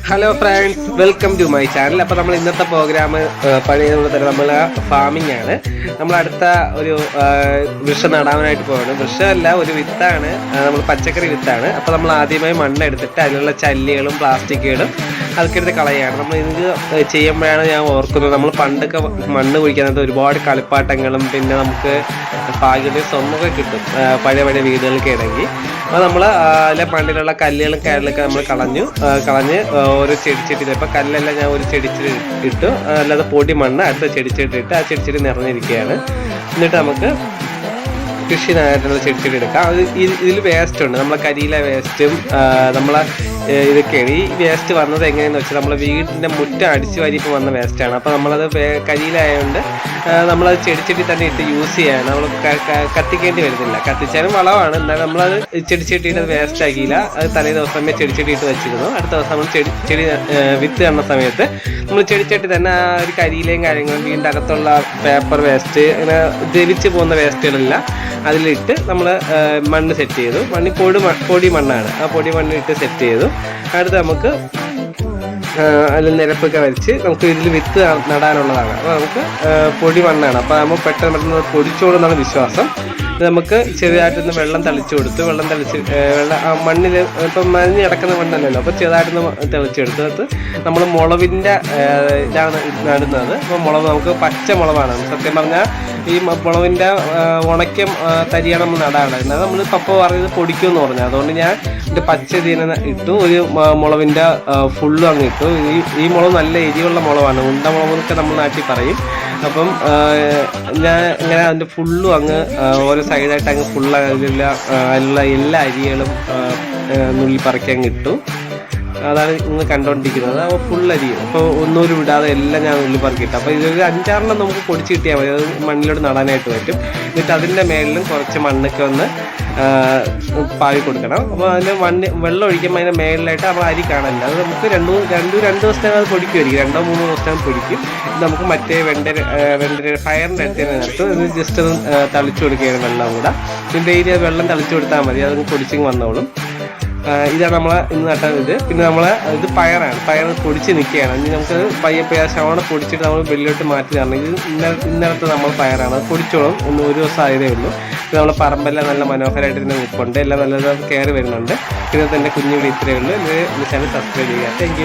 Hello friends welcome to my channel അപ്പോൾ നമ്മൾ ഇന്നത്തെ പ്രോഗ്രാം തന്നെ നമ്മൾ ഫാമിംഗ് ആണ്. നമ്മൾ അടുത്ത ഒരു വൃക്ഷം നടാനായിട്ട് പോവാണ്. വൃക്ഷമല്ല ഒരു വിത്താണ്. നമ്മൾ പച്ചക്കറി വിത്താണ്. അപ്പോൾ നമ്മൾ ആദ്യമായി മണ്ണെടുത്തിട്ട് അതിലുള്ള ചല്ലികളും പ്ലാസ്റ്റിക്കുകളും അതൊക്കെ കളയാണ്. നമ്മൾ ഇത് ചെയ്യുമ്പോഴാണ് ഞാൻ ഓർക്കുന്നത്. നമ്മൾ പണ്ടൊക്കെ മണ്ണ് കുഴിക്കുന്നത് ഒരുപാട് കളിപ്പാട്ടങ്ങളും പിന്നെ നമുക്ക് ഭാഗ്യത്തിൽ സ്വന്തമൊക്കെ കിട്ടും. പഴയ പഴയ വീടുകൾക്ക് ഇടങ്ങി അപ്പോൾ നമ്മൾ അതിലെ പണ്ടിലുള്ള കല്ലുകളും കയറിലൊക്കെ നമ്മൾ കളഞ്ഞു. കളഞ്ഞ് ഓരോ ചെടിച്ചെടി ഇപ്പം കല്ലെല്ലാം ഞാൻ ഒരു ചെടിച്ചെടി ഇട്ടു. അല്ലാതെ പൊടി മണ്ണ് അടുത്ത ചെടിച്ചെടി ഇട്ട് ആ ചെടിച്ചെടി നിറഞ്ഞിരിക്കുകയാണ്. എന്നിട്ട് നമുക്ക് കൃഷിനായിട്ടുള്ള ചെടിച്ചെടി എടുക്കാം. അത് ഇതിൽ വേസ്റ്റ് ഉണ്ട്. നമ്മളെ കരിയിലെ വേസ്റ്റും നമ്മളെ ഇതൊക്കെയാണ് ഈ വേസ്റ്റ് വന്നത് എങ്ങനെയെന്ന് വെച്ചാൽ നമ്മളെ വീടിന്റെ മുറ്റം അടിച്ചു വാരിപ്പോൾ വന്ന വേസ്റ്റാണ് അപ്പോൾ നമ്മളത് കരിയിലായതുകൊണ്ട് നമ്മളത് ചെടിച്ചെടി തന്നെ ഇട്ട് യൂസ് ചെയ്യാണ്. നമ്മൾ കത്തിക്കേണ്ടി വരുന്നില്ല. കത്തിച്ചാലും വളമാണ്. എന്നാലും നമ്മളത് ചെടിച്ചെടിയുടെ വേസ്റ്റ് ആക്കിയില്ല. അത് തലേ ദിവസമേ ചെടിച്ചെടി ഇട്ട് വെച്ചിരുന്നു. അടുത്ത ദിവസം നമ്മൾ ചെടി ചെടി വിത്ത് കാണുന്ന സമയത്ത് നമ്മൾ ചെടിച്ചട്ടി തന്നെ ആ ഒരു കരിയിലെയും കാര്യങ്ങളും വീടിന്റെ അകത്തുള്ള പേപ്പർ വേസ്റ്റ് അങ്ങനെ ദ്രവിച്ച് പോകുന്ന വേസ്റ്റുകളെല്ലാം അതിലിട്ട് നമ്മൾ മണ്ണ് സെറ്റ് ചെയ്തു. മണ്ണിൽ പൊടി പൊടി മണ്ണാണ്. ആ പൊടി മണ്ണിട്ട് സെറ്റ് ചെയ്തു. അടുത്ത് നമുക്ക് അതിൽ നിരപ്പൊക്കെ വരച്ച് നമുക്ക് ഇതിൽ വിത്ത് നടാനുള്ളതാണ്. അപ്പോൾ നമുക്ക് പൊടി മണ്ണാണ് അപ്പോൾ നമ്മൾ പെട്ടെന്ന് പെട്ടെന്ന് പൊടിച്ചോളൂ പൊടിച്ചോളുന്നാണ് വിശ്വാസം. നമുക്ക് ചെറുതായിട്ടൊന്ന് വെള്ളം തളിച്ചു കൊടുത്ത് വെള്ളം തളിച്ച് വെള്ളം മണ്ണിൽ ഇപ്പം മഞ്ഞ് കിടക്കുന്ന മണ്ണല്ലല്ലോ അപ്പോൾ ചെറുതായിട്ടൊന്ന് തെളിച്ചെടുത്തിട്ട് നമ്മൾ മുളവിന്റെ ഇതാണ് നടുന്നത്. അപ്പോൾ മുളക് നമുക്ക് പച്ച മുളവാണ് സത്യം പറഞ്ഞാൽ ഈ മുളവിന്റെ ഉണക്കം തരിയാണ് നമ്മൾ നടാണ് എന്നാൽ നമ്മൾ പപ്പ പറയുന്നത് പൊടിക്കുമെന്ന് പറഞ്ഞു. അതുകൊണ്ട് ഞാൻ എന്റെ പച്ച ഇതിനെ ഇട്ടു. ഒരു മുളവിന്റെ ഫുള്ളും അങ്ങ് ഇട്ടു. ഈ ഈ മുളക് നല്ല എരിവുള്ള മുളവാണ് ഉണ്ട മുളക് എന്നൊക്കെ നമ്മൾ നാട്ടിൽ പറയും. അപ്പം ഞാൻ ഇങ്ങനെ അതിന്റെ ഫുള്ളും അങ്ങ് ആ, ഓരോ സൈഡായിട്ട് അങ്ങ് ഫുള്ള് അതിലുള്ള അതിലുള്ള എല്ലാ അരികളും നുള്ളി പറിക്കാൻ കിട്ടും അതാണ് ഇന്ന് കണ്ടോണ്ടിരിക്കുന്നത്. അപ്പോൾ ഫുൾ അരി. അപ്പോൾ ഒന്നൂരും വിടാതെ എല്ലാം ഞാൻ ഉള്ളിൽ പറക്കിയിട്ട്. അപ്പോൾ ഇതൊരു അഞ്ചാറെണ്ണം നമുക്ക് പൊടിച്ച് കിട്ടിയാൽ മതി. അത് മണ്ണിലോട്ട് നടാനായിട്ട് പറ്റും. എന്നിട്ട് അതിന്റെ മേലിലും കുറച്ച് മണ്ണൊക്കെ ഒന്ന് പാവി കൊടുക്കണം. അപ്പോൾ അതിന് മണ്ണ് വെള്ളം ഒഴിക്കുമ്പോൾ അതിന്റെ മേലിലായിട്ട് നമ്മൾ അരി കാണില്ല അത് നമുക്ക് രണ്ടു രണ്ടു രണ്ട് ദിവസത്തേക്ക് അത് പൊടിക്കുമായിരിക്കും രണ്ടോ മൂന്നോ ദിവസത്തേക്ക് പൊടിക്കും. നമുക്ക് മറ്റേ വെണ്ട വെണ്ടര ഫയറിന്റെ അടുത്ത് നിർത്തും ഇത് ജസ്റ്റ് ഒന്ന് തളിച്ചു കൊടുക്കുകയാണ് വെള്ളം കൂടെ. ഇതിന്റെ ഡെയിലി വെള്ളം തളിച്ചു കൊടുത്താൽ മതി. അത് പൊടിച്ചിങ് വന്നോളും. ഇതാണ് നമ്മളെ ഇന്ന് നട്ടാൻ ഇത് പിന്നെ നമ്മളെ ഇത് പയറാണ്. പയർ പൊടിച്ച് നിൽക്കുകയാണ്. ഇനി നമുക്ക് പയ്യെ പയ്യ ശവണ പൊടിച്ചിട്ട് നമ്മൾ വെള്ളിലോട്ട് മാറ്റി തരണം. ഇത് ഇന്നലെ ഇന്നലത്തെ നമ്മൾ പയറാണ്. അത് പൊടിച്ചോളും. ഒന്ന് ഒരു ദിവസം ആയതേ ഉള്ളൂ. പിന്നെ നമ്മളെ പറമ്പെല്ലാം നല്ല മനോഹരമായിട്ട് ഇതിനെ നിൽപ്പുണ്ട് എല്ലാം നല്ലത് കയറി വരുന്നുണ്ട്. പിന്നെ തന്നെ കുഞ്ഞു വീട് ഇത്രയേ ഉള്ളൂ. ഇത് ചാനൽ സബ്സ്ക്രൈബ് ചെയ്യുക. താങ്ക്